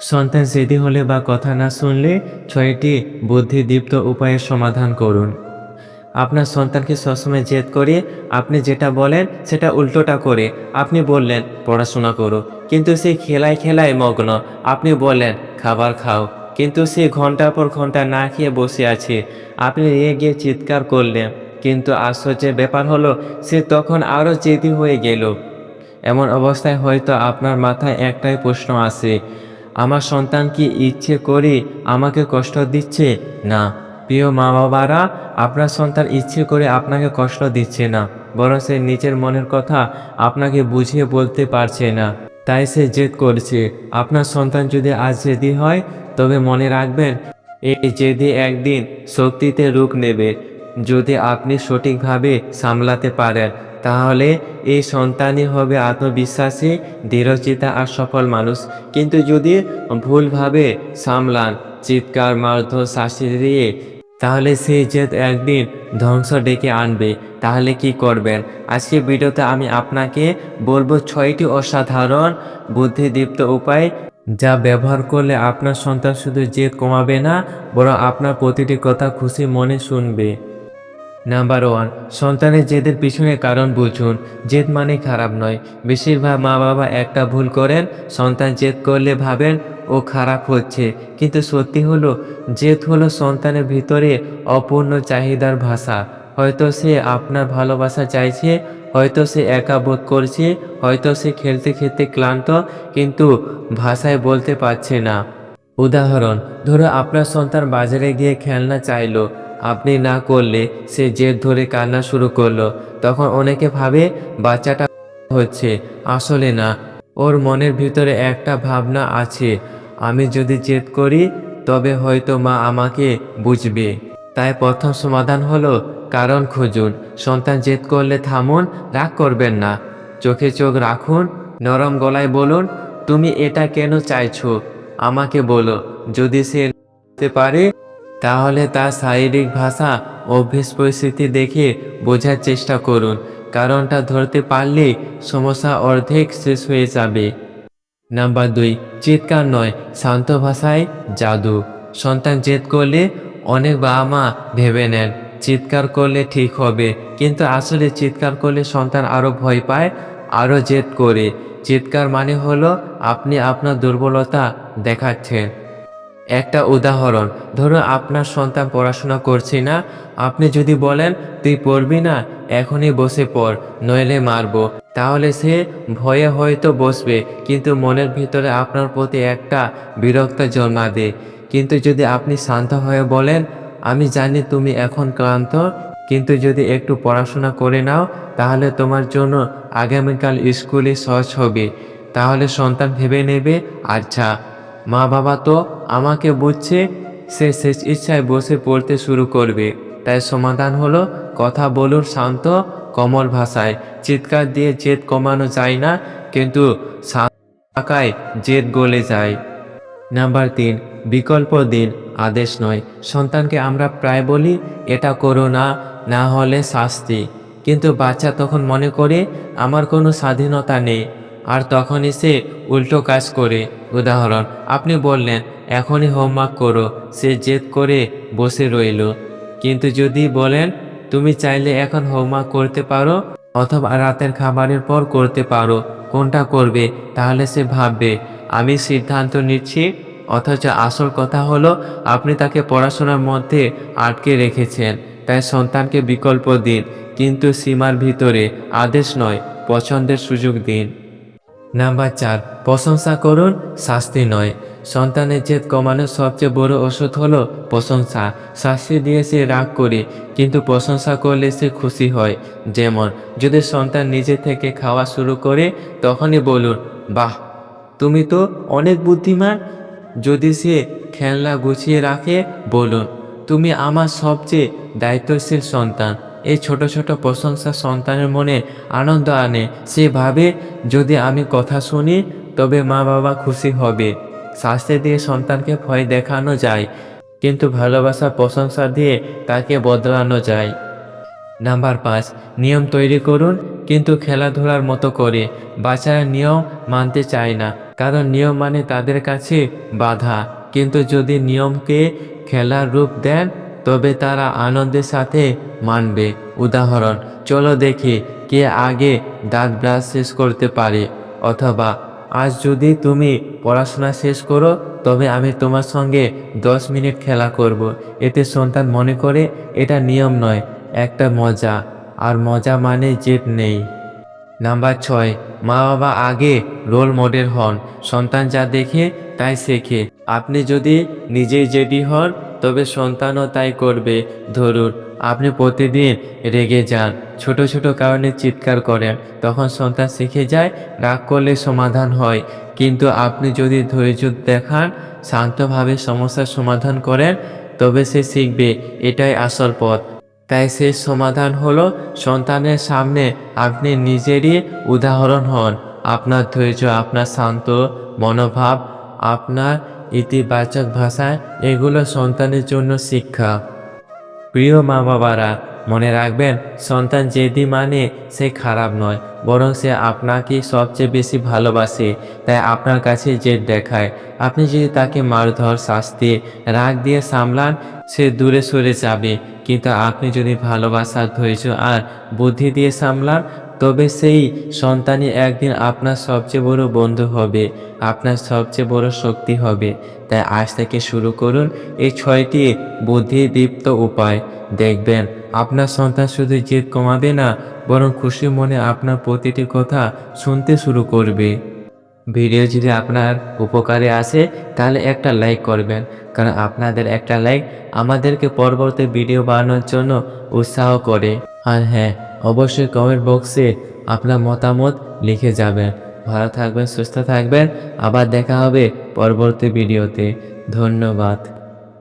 সন্তান জেদি হলে বা কথা না শুনলে ছয়টি বুদ্ধিদীপ্ত উপায়ের সমাধান করুন। আপনার সন্তানকে সবসময় জেদ করে আপনি যেটা বলেন সেটা উল্টোটা করে আপনি বললেন, পড়াশোনা করো। কিন্তু সে খেলায় খেলায় মগ্ন। আপনি বললেন, খাবার খাও। কিন্তু সে ঘণ্টার পর ঘণ্টা না খেয়ে বসে আছে। আপনি রেগে গিয়ে চিৎকার করলেন, কিন্তু আশ্চর্যের ব্যাপার হলো সে তখন আরও জেদি হয়ে গেল। এমন অবস্থায় হয়তো আপনার মাথায় একটাই প্রশ্ন আসে আমার সন্তান কি ইচ্ছে করে আমাকে কষ্ট দিচ্ছে? না। প্রিয় মা বাবারা আপনার সন্তান ইচ্ছে করে আপনাকে কষ্ট দিচ্ছে না, বরং সে নিজের মনের কথা আপনাকে বুঝিয়ে বলতে পারছে না। তাই সে জেদ করছে, আপনার সন্তান যদি আজ জেদি হয়, তবে মনে রাখবেন, এই জেদি একদিন শক্তিতে রূপ নেবে, যদি আপনি সঠিকভাবে সামলাতে পারেন। তাহলে এই সন্তানই হবে আত্মবিশ্বাসী, দৃঢ়চিতা আর সফল মানুষ। কিন্তু যদি ভুলভাবে সামলান, চিৎকার, মারধর, শাস্তি দিয়ে, তাহলে সেই জেদ একদিন ধ্বংস ডেকে আনবে। তাহলে কি করবেন? আজকে ভিডিওতে আমি আপনাকে বলব ছয়টি অসাধারণ বুদ্ধিদীপ্ত উপায় যা ব্যবহার করলে আপনার সন্তান শুধু জেদ কমাবে না, বরং আপনার প্রতিটি কথা খুশি মনে শুনবে। নাম্বার ওয়ান সন্তানের জেদের পিছনে কারণ বুঝুন। জেদ মানে খারাপ নয়। বেশিরভাগ মা বাবা একটা ভুল করেন, সন্তান জেদ করলে ভাবেন, ও খারাপ হচ্ছে। কিন্তু সত্যি হলো, জেদ হলো সন্তানের ভিতরে অপূর্ণ চাহিদার ভাষা। হয়তো সে আপনার ভালোবাসা চাইছে, হয়তো সে একা বোধ করছে, হয়তো সে খেলতে খেলতে ক্লান্ত, কিন্তু ভাষায় বলতে পারছে না। উদাহরণ, ধরো আপনার সন্তান বাজারে গিয়ে খেলনা চাইলো। আপনি না করলে সে জেদ ধরে কান্না শুরু করল। তখন অনেকে ভাবে, বাচ্চাটা হচ্ছে। আসলে না, ওর মনের ভিতরে একটা ভাবনা আছে। আমি যদি জেদ করি, তবে হয়তো মা আমাকে বুঝবে। তাই প্রথম সমাধান হলো, কারণ খুঁজুন। সন্তান জেদ করলে থামুন, রাগ করবেন না। চোখে চোখ রাখুন, নরম গলায় বলুন, তুমি এটা কেন চাইছো? আমাকে বলো। যদি সে পারে তাহলে তার শারীরিক ভাষা অভ্যেস পরিস্থিতি দেখে বোঝার চেষ্টা করুন, কারণটা ধরতে পারলে সমস্যা অর্ধেক শেষ হয়ে যাবে। নাম্বার দুই, চিৎকার নয়, শান্ত ভাষায় জাদু। সন্তান জেদ করলে অনেক বাবা মা ভেবে নেন, চিৎকার করলে ঠিক হবে, কিন্তু আসলে চিৎকার করলে সন্তান আরও ভয় পায় আরও জেদ করে। চিৎকার মানে হলো আপনি আপনার দুর্বলতা দেখাচ্ছেন। একটা উদাহরণ, ধরো আপনার সন্তান পড়াশোনা করছে না, আপনি যদি বলেন, তুই পড়বি না, এখনই বসে পড়, নইলে মারবো। তাহলে সে ভয়ে হয়তো বসবে, কিন্তু মনের ভিতরে আপনার প্রতি একটা বিরক্ত জন্মাবে। কিন্তু যদি আপনি শান্ত হয়ে বলেন, আমি জানি তুমি এখন ক্লান্ত, কিন্তু যদি একটু পড়াশোনা করে নাও, তাহলে তোমার জন্য আগামীকাল স্কুলে সহজ হবে। তাহলে সন্তান ভেবে নেবে আচ্ছা। মা বাবা তো আমাকে বুঝছে, সে শেষ ইচ্ছায় বসে পড়তে শুরু করবে। তাই সমাধান হলো কথা বলুন শান্ত, কমল ভাষায়। চিৎকার দিয়ে জেদ কমানো যায় না, কিন্তু শান্ত থাকায় জেদ গলে যায়। নাম্বার তিন, বিকল্প দিন, আদেশ নয়। সন্তানকে আমরা প্রায় বলি, এটা করো না না হলে শাস্তি। কিন্তু বাচ্চা তখন মনে করে, আমার কোনো স্বাধীনতা নেই। আর তখনই সে উল্টো কাজ করে। উদাহরণ, আপনি বললেন, এখনই হোমওয়ার্ক করো, সে জেদ করে বসে রইল। কিন্তু যদি বলেন, তুমি চাইলে এখন হোমওয়ার্ক করতে পারো অথবা রাতের খাবারের পর করতে পারো, কোনটা করবে? তাহলে সে ভাববে, আমি সিদ্ধান্ত নিচ্ছি, অথচ আসল কথা হলো, আপনি তাকে পড়াশোনার মধ্যে আটকে রেখেছেন। তাই সন্তানকে বিকল্প দিন, কিন্তু সীমার ভিতরে আদেশ নয়, পছন্দের সুযোগ দিন। নাম্বার চার, প্রশংসা করুন, শাস্তি নয়। সন্তানের জেদ কমানোর সবচেয়ে বড় ওষুধ হলো প্রশংসা। শাস্তি দিয়ে সে রাগ করে, কিন্তু প্রশংসা করলে সে খুশি হয়। যেমন, যদি সন্তান নিজে থেকে খাওয়া শুরু করে, তখনই বলুন, বাহ, তুমি তো অনেক বুদ্ধিমান। যদি সে খেলনা গুছিয়ে রাখে, বলুন, তুমি আমার সবচেয়ে দায়িত্বশীল সন্তান। এই ছোট ছোট প্রশংসা সন্তানের মনে আনন্দ আনে। সে ভাবে, যদি আমি কথা শুনি, তবে মা বাবা খুশি হবে। শাস্তি দিয়ে সন্তানকে ভয় দেখানো যায়, কিন্তু ভালোবাসা, প্রশংসা দিয়ে তাকে বদলানো যায়। নাম্বার পাঁচ, নিয়ম তৈরি করুন, কিন্তু খেলাধুলার মতো করে। বাচ্চারা নিয়ম মানতে চায় না, কারণ নিয়ম মানে তাদের কাছে বাধা। কিন্তু যদি নিয়মকে খেলার রূপ দেন তবে তারা আনন্দের সাথে মানবে। উদাহরণ, চলো দেখি কে আগে দাঁত ব্রাশ শেষ করতে পারে, অথবা আজ যদি তুমি পড়াশোনা শেষ করো, তবে আমি তোমার সঙ্গে দশ মিনিট খেলা করব। এতে সন্তান মনে করে এটা নিয়ম নয়, একটা মজা, আর মজা মানে জেদ নেই। নাম্বার ছয় মা বাবা আগে রোল মডেল হন। সন্তান যা দেখে তাই শেখে। আপনি যদি নিজেই জেডি হন তবে সন্তানও তাই করবে। ধরুন, আপনি প্রতিদিন রেগে যান, ছোট ছোট কারণে চিৎকার করেন, তখন সন্তান শিখে যায়, রাগ করলে সমাধান হয়। কিন্তু আপনি যদি ধৈর্য দেখান, শান্তভাবে সমস্যার সমাধান করেন, তবে সে শিখবে, এটাই আসল পথ। তাই শেষ সমাধান হলো, সন্তানের সামনে আপনি নিজেরই উদাহরণ হন। আপনার ধৈর্য, আপনার শান্ত মনোভাব, আপনার ইতিবাচক ভাষা এগুলো সন্তানের জন্য শিক্ষা। প্রিয় মা বাবারা মনে রাখবেন, সন্তান যেদি মানে সে খারাপ নয়, বরং সে আপনাকে সবচেয়ে বেশি ভালোবাসে, তাই আপনার কাছে জেদ দেখায়। আপনি যদি তাকে মারধর, শাস্তি, রাগ দিয়ে সামলান, সে দূরে সরে যাবে। কিন্তু আপনি যদি ভালোবাসা, ধৈর্য আর বুদ্ধি দিয়ে সামলান তবে সেই সন্তানই একদিন আপনার সবচেয়ে বড় বন্ধু হবে, আপনার সবচেয়ে বড় শক্তি হবে। তাই আজ থেকে শুরু করুন এই ছয়টি বুদ্ধিদীপ্ত উপায়। দেখবেন, আপনার সন্তান শুধু জেদ কমাবে না, বরং খুশি মনে আপনার প্রতিটি কথা শুনতে শুরু করবে। ভিডিও যদি আপনার উপকারে আসে, তাহলে একটা লাইক করবেন। কারণ আপনাদের একটা লাইক আমাদেরকে পরবর্তী ভিডিও বানানোর জন্য উৎসাহ করে। আর হ্যাঁ অবশ্যই কমেন্ট বক্সে আপনার মতামত লিখে যাবেন। ভালো থাকবেন, সুস্থ থাকবেন। আবার দেখা হবে পরবর্তী ভিডিওতে ধন্যবাদ।